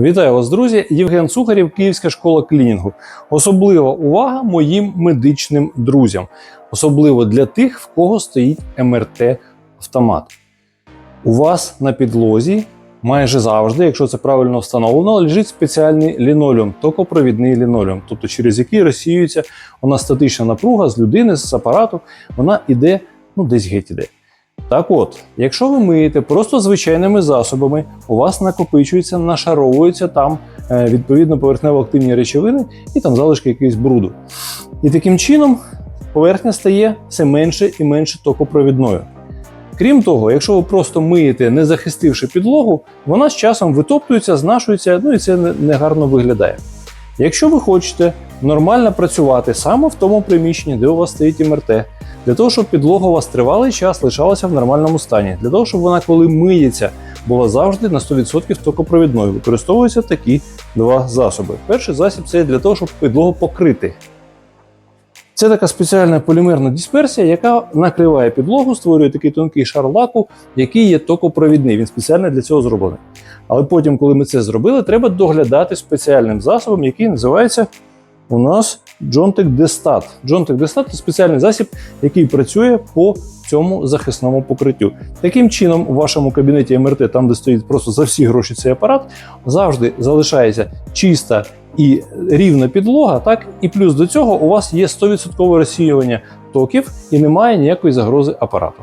Вітаю вас, друзі! Євген Сухарів, Київська школа клінінгу. Особлива увага моїм медичним друзям, особливо для тих, в кого стоїть МРТ-автомат. У вас на підлозі майже завжди, якщо це правильно встановлено, лежить спеціальний лінолеум, токопровідний лінолеум, тобто через який розсіюється вона статична напруга з людини, з апарату, вона іде, ну десь геть іде. Так от, якщо ви миєте просто звичайними засобами, у вас накопичується, нашаровуються там е, відповідно поверхнево-активні речовини і там залишки якогось бруду. І таким чином поверхня стає все менше і менше токопровідною. Крім того, якщо ви просто миєте, не захистивши підлогу, вона з часом витоптується, знашується, ну і це не- негарно виглядає. Якщо ви хочете нормально працювати саме в тому приміщенні, де у вас стоїть МРТ, для того, щоб підлога у вас тривалий час лишалася в нормальному стані, для того, щоб вона, коли миється, була завжди на 100% токопровідною, використовуються такі два засоби. Перший засіб це для того, щоб підлогу покрити. Це така спеціальна полімерна дисперсія, яка накриває підлогу, створює такий тонкий шар лаку, який є токопровідний. Він спеціально для цього зроблений. Але потім, коли ми це зробили, треба доглядати спеціальним засобом, який називається у нас Джонтек Дестат. Джонтек Дестат це спеціальний засіб, який працює по цьому захисному покриттю. Таким чином, у вашому кабінеті МРТ, там де стоїть просто за всі гроші цей апарат, завжди залишається чиста і рівна підлога, так і плюс до цього у вас є 100% розсіювання токів і немає ніякої загрози апарату.